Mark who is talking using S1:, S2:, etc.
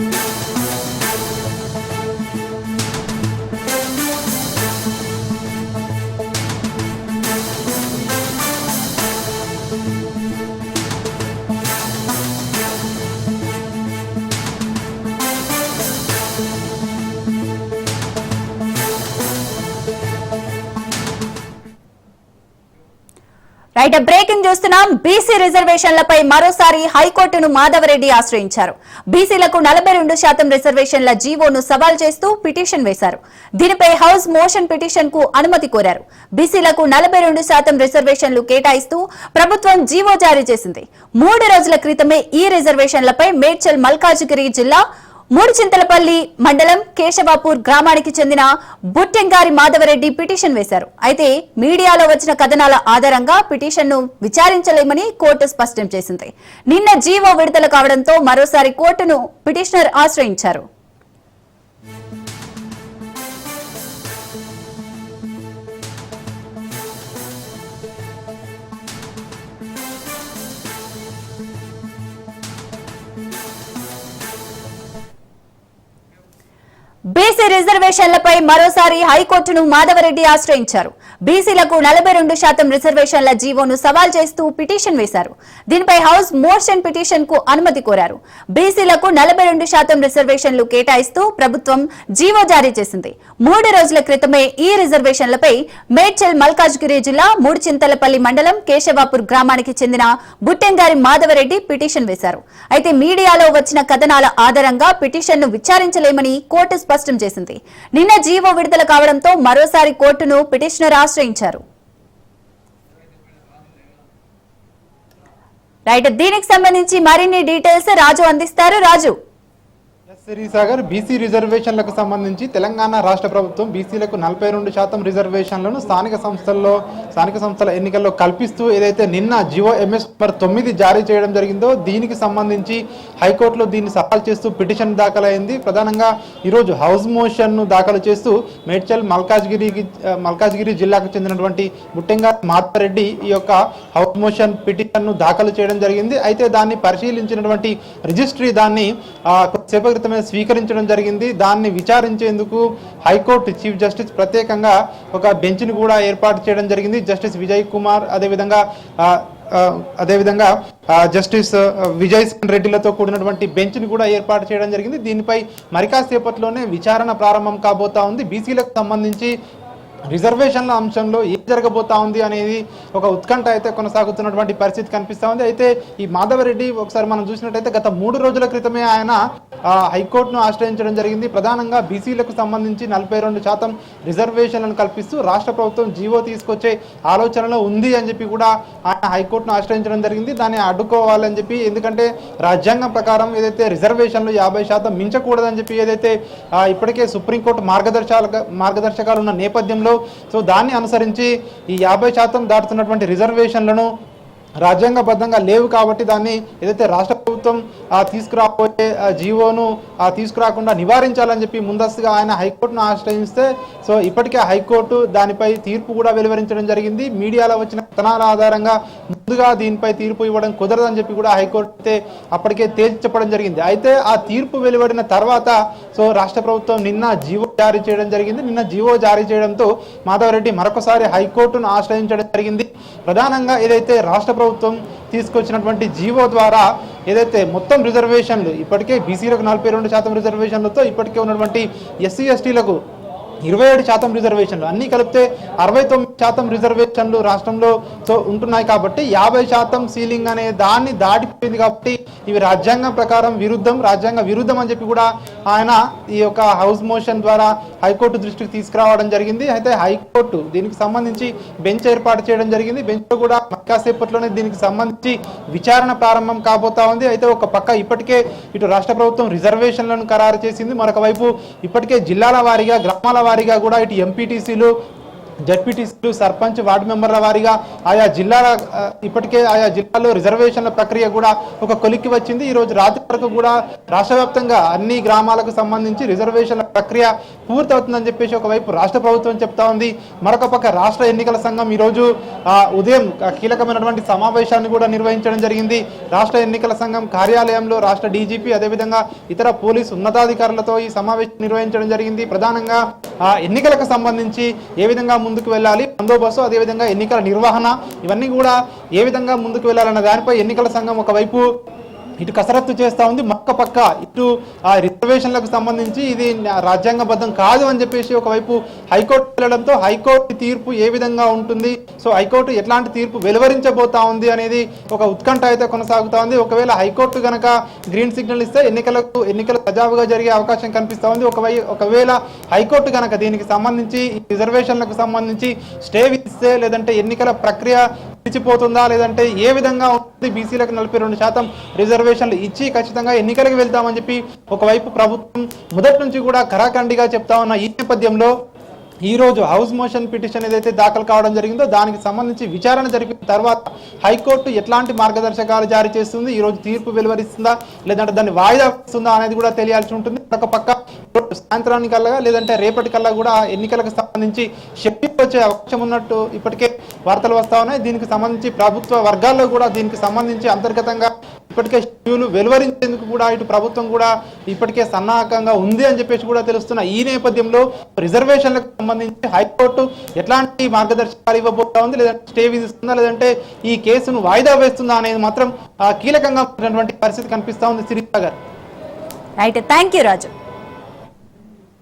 S1: Thank you. Right breaking చూస్తున్నాం. BC రిజర్వేషన్లపై మరోసారి హైకోర్టును మాధవరెడ్డి ఆశ్రయించారు. బీసీలకు నలభై రెండు శాతం రిజర్వేషన్ల జీవోను సవాల్ చేస్తూ పిటిషన్ వేశారు. దీనిపై హౌస్ మోషన్ పిటిషన్కు అనుమతి కోరారు. బీసీలకు నలభై రెండు శాతం రిజర్వేషన్లు కేటాయిస్తూ ప్రభుత్వం జీవో జారీ చేసింది. మూడు రోజుల క్రితమే ఈ రిజర్వేషన్లపై మేడ్చల్ మల్కాజిగిరి జిల్లా మూడు చింతలపల్లి మండలం కేశవాపూర్ గ్రామానికి చెందిన బుట్టెంగారి మాధవరెడ్డి పిటిషన్ వేశారు. అయితే మీడియాలో వచ్చిన కథనాల ఆధారంగా పిటిషన్ను విచారించలేమని కోర్టు స్పష్టం చేసింది. నిన్న జీవో విడుదల కావడంతో మరోసారి కోర్టును పిటిషనర్ ఆశ్రయించారు. బీసీ రిజర్వేషన్లపై మరోసారి హైకోర్టును మాధవరెడ్డి ఆశ్రయించారు. బీసీలకు నలభై రెండు శాతం రిజర్వేషన్ల జీవోను సవాల్ చేస్తూ పిటిషన్ వేశారు. దీనిపై హౌస్ మోషన్ పిటిషన్కు అనుమతి కోరారు. బీసీలకు నలభై రెండు శాతం రిజర్వేషన్లు కేటాయిస్తూ ప్రభుత్వం జీవో జారీ చేసింది. మూడు రోజుల క్రితమే ఈ రిజర్వేషన్లపై మేడ్చల్ మల్కాజ్గిరి జిల్లా మూడుచింతలపల్లి మండలం కేశవాపూర్ గ్రామానికి చెందిన బుట్టెంగారి మాధవరెడ్డి పిటిషన్ వేశారు. అయితే మీడియాలో వచ్చిన కథనాల ఆధారంగా పిటిషన్ను విచారించలేమని కోర్టు స్పష్టం చేసింది. నిన్న జీవో విడుదల కావడంతో మరోసారి కోర్టును పిటిషనర్ ఆశ్రయించారు. రైట్ దీనికి సంబంధించి మరిన్ని డీటెయిల్స్ రాజు అందిస్తారు. రాజు.
S2: శ్రీసాగర్ బీసీ రిజర్వేషన్లకు సంబంధించి తెలంగాణ రాష్ట్ర ప్రభుత్వం బీసీలకు నలభై రెండు శాతం రిజర్వేషన్లను స్థానిక సంస్థల్లో స్థానిక సంస్థల ఎన్నికల్లో కల్పిస్తూ ఏదైతే నిన్న జియో ఎంఎస్ నెంబర్ తొమ్మిది జారీ చేయడం జరిగిందో దీనికి సంబంధించి హైకోర్టులో దీన్ని సవాల్ చేస్తూ పిటిషన్ దాఖలైంది. ప్రధానంగా ఈరోజు హౌస్ మోషన్ను దాఖలు చేస్తూ మేడ్చల్ మల్కాజ్గిరికి మల్కాజ్గిరి జిల్లాకు చెందినటువంటి బుట్టెంగా మాతారెడ్డి ఈ యొక్క హౌస్ మోషన్ పిటిషన్ను దాఖలు చేయడం జరిగింది. అయితే దాన్ని పరిశీలించినటువంటి రిజిస్ట్రీ దాన్ని ఆ, క్రితమే స్వీకరించడం జరిగింది. దాన్ని విచారించేందుకు హైకోర్టు చీఫ్ జస్టిస్ ప్రత్యేకంగా ఒక బెంచ్ని కూడా ఏర్పాటు చేయడం జరిగింది. జస్టిస్ విజయ్ కుమార్ అదేవిధంగా అదేవిధంగా జస్టిస్ విజయ్ రెడ్డిలతో కూడినటువంటి బెంచ్ని కూడా ఏర్పాటు చేయడం జరిగింది. దీనిపై మరికాసేపట్లోనే విచారణ ప్రారంభం కాబోతా ఉంది. బీసీలకు సంబంధించి రిజర్వేషన్ల అంశంలో ఏం జరగబోతా ఉంది అనేది ఒక ఉత్కంఠ అయితే కొనసాగుతున్నటువంటి పరిస్థితి కనిపిస్తూ ఉంది. అయితే ఈ మాధవరెడ్డి ఒకసారి మనం చూసినట్టయితే గత మూడు రోజుల క్రితమే ఆయన హైకోర్టును ఆశ్రయించడం జరిగింది. ప్రధానంగా బీసీలకు సంబంధించి నలభై రెండు శాతం రిజర్వేషన్లను కల్పిస్తూ రాష్ట్ర ప్రభుత్వం జీవో తీసుకొచ్చే ఆలోచనలో ఉంది అని చెప్పి కూడా ఆయన హైకోర్టును ఆశ్రయించడం జరిగింది. దాన్ని అడ్డుకోవాలని చెప్పి ఎందుకంటే రాజ్యాంగం ప్రకారం ఏదైతే రిజర్వేషన్లు యాభై శాతం మించకూడదని చెప్పి ఏదైతే ఇప్పటికే సుప్రీంకోర్టు మార్గదర్శక మార్గదర్శకాలు ఉన్న నేపథ్యంలో సో దాన్ని అనుసరించి ఈ యాభై శాతం దాటుతున్నటువంటి రిజర్వేషన్లను రాజ్యాంగబద్ధంగా లేవు కాబట్టి దాన్ని ఏదైతే రాష్ట్ర ప్రభుత్వం తీసుకురాబోయే జీవోను తీసుకురాకుండా నివారించాలని చెప్పి ముందస్తుగా ఆయన హైకోర్టును ఆశ్రయిస్తే సో ఇప్పటికే హైకోర్టు దానిపై తీర్పు కూడా వెలువరించడం జరిగింది. మీడియాలో వచ్చిన కథనాల ఆధారంగా ముందుగా దీనిపై తీర్పు ఇవ్వడం కుదరదని చెప్పి కూడా హైకోర్టు అయితే అప్పటికే తేల్చి చెప్పడం జరిగింది. అయితే ఆ తీర్పు వెలువడిన తర్వాత సో రాష్ట్ర ప్రభుత్వం నిన్న జీవో జారీ చేయడం జరిగింది. నిన్న జీవో జారీ చేయడంతో మాధవరెడ్డి మరొకసారి హైకోర్టును ఆశ్రయించడం జరిగింది. ప్రధానంగా ఏదైతే రాష్ట్ర ప్రభుత్వం తీసుకొచ్చినటువంటి జీవో ద్వారా ఏదైతే మొత్తం రిజర్వేషన్లు ఇప్పటికే బీసీలకు నలభై రెండు శాతం రిజర్వేషన్లతో ఇప్పటికే ఉన్నటువంటి ఎస్సీ ఎస్టీలకు ఇరవై ఏడు శాతం రిజర్వేషన్లు. అన్నీ కలిపితే అరవై తొమ్మిది శాతం రిజర్వేషన్లు రాష్ట్రంలో ఉంటున్నాయి కాబట్టి యాభై శాతం సీలింగ్ అనే దాన్ని దాటిపోయింది కాబట్టి ఇవి రాజ్యాంగం ప్రకారం విరుద్ధం రాజ్యాంగ విరుద్ధం అని చెప్పి కూడా ఆయన ఈ యొక్క హౌస్ మోషన్ ద్వారా హైకోర్టు దృష్టికి తీసుకురావడం జరిగింది. అయితే హైకోర్టు దీనికి సంబంధించి బెంచ్ ఏర్పాటు చేయడం జరిగింది. బెంచ్ కూడా కాసేపట్లోనే దీనికి సంబంధించి విచారణ ప్రారంభం కాబోతా ఉంది. అయితే ఒక పక్క ఇప్పటికే ఇటు రాష్ట్ర ప్రభుత్వం రిజర్వేషన్లను ఖరారు చేసింది. మరొక వైపు ఇప్పటికే జిల్లాల వారీగా గ్రామాల వారీగా కూడా ఇటు ఎంపీటీసీలు జడ్పీటీసీలు సర్పంచ్ వార్డు మెంబర్ల వారీగా ఆయా జిల్లాల ఇప్పటికే ఆయా జిల్లాల్లో రిజర్వేషన్ల ప్రక్రియ కూడా ఒక కొలిక్కి వచ్చింది. ఈ రోజు రాత్రి వరకు కూడా రాష్ట్ర వ్యాప్తంగా అన్ని గ్రామాలకు సంబంధించి రిజర్వేషన్ల ప్రక్రియ పూర్తవుతుందని చెప్పేసి ఒకవైపు రాష్ట్ర ప్రభుత్వం చెప్తా ఉంది. మరొక పక్క రాష్ట్ర ఎన్నికల సంఘం ఈరోజు ఉదయం కీలకమైనటువంటి సమావేశాన్ని కూడా నిర్వహించడం జరిగింది. రాష్ట్ర ఎన్నికల సంఘం కార్యాలయంలో రాష్ట్ర డీజీపీ అదేవిధంగా ఇతర పోలీసు ఉన్నతాధికారులతో ఈ సమావేశం నిర్వహించడం జరిగింది. ప్రధానంగా ఆ, ఎన్నికలకు సంబంధించి ఏ విధంగా ముందుకు వెళ్ళాలి. బందోబస్తు అదేవిధంగా ఎన్నికల నిర్వహణ ఇవన్నీ కూడా ఏ విధంగా ముందుకు వెళ్ళాలన్న దానిపై ఎన్నికల సంఘం ఒకవైపు ఇటు కసరత్తు చేస్తూ ఉంది మక్క పక్క. ఇటు ఆ రిజర్వేషన్లకు సంబంధించి ఇది రాజ్యాంగబద్ధం కాదు అని చెప్పేసి ఒకవైపు హైకోర్టు వెళ్ళడంతో హైకోర్టు తీర్పు ఏ విధంగా ఉంటుంది? సో హైకోర్టు ఎట్లాంటి తీర్పు వెలువరించబోతా ఉంది అనేది ఒక ఉత్కంఠ అయితే కొనసాగుతూ ఉంది. ఒకవేళ హైకోర్టు గనక గ్రీన్ సిగ్నల్ ఇస్తే ఎన్నికలకు ఎన్నికలు సజావుగా జరిగే అవకాశం కనిపిస్తూ ఉంది. ఒకవై ఒకవేళ హైకోర్టు గనక దీనికి సంబంధించి రిజర్వేషన్లకు సంబంధించి స్టే విధిస్తే లేదంటే ఎన్నికల ప్రక్రియ నిలిచిపోతుందా లేదంటే ఏ విధంగా ఉంటుంది బీసీలకు నలభై రెండు శాతం రిజర్వేషన్లు ఇచ్చి ఖచ్చితంగా ఎన్నికలకు వెళ్తామని చెప్పి ఒకవైపు ప్రభుత్వం మొదటి నుంచి కూడా కరాఖండిగా చెప్తా ఉన్న ఈ నేపథ్యంలో ఈ రోజు హౌస్ మోషన్ పిటిషన్ ఏదైతే దాఖలు కావడం జరిగిందో దానికి సంబంధించి విచారణ జరిపిన తర్వాత హైకోర్టు ఎట్లాంటి మార్గదర్శకాలు జారీ చేస్తుంది? ఈ రోజు తీర్పు వెలువరిస్తుందా? లేదంటే దాన్ని వాయిదా వస్తుందా అనేది కూడా తెలియాల్సి ఉంటుంది. ఒక పక్క సాయంత్రానికల్లా లేదంటే రేపటికల్లా కూడా ఎన్నికలకు సంబంధించి షెడ్యూల్ వచ్చే అవకాశం ఉన్నట్టు ఇప్పటికే వార్తలు వస్తా ఉన్నాయి. దీనికి సంబంధించి ప్రభుత్వ వర్గాల్లో కూడా దీనికి సంబంధించి అంతర్గతంగా ఇప్పటికే షెడ్యూల్ వెలువరించేందుకు కూడా ఇటు ప్రభుత్వం కూడా ఇప్పటికే సన్నాహకంగా ఉంది అని చెప్పేసి కూడా తెలుస్తున్న ఈ నేపథ్యంలో రిజర్వేషన్లకు సంబంధించి హైకోర్టు ఎట్లాంటి మార్గదర్శకాలు ఇవ్వబోతా ఉంది? లేదంటే స్టే విధిస్తుందా? లేదంటే ఈ కేసును వాయిదా వేస్తుందా అనేది మాత్రం కీలకంగా ఉన్నటువంటి పరిస్థితి కనిపిస్తా ఉంది సిరితా గారు.
S1: Right thank you Raju.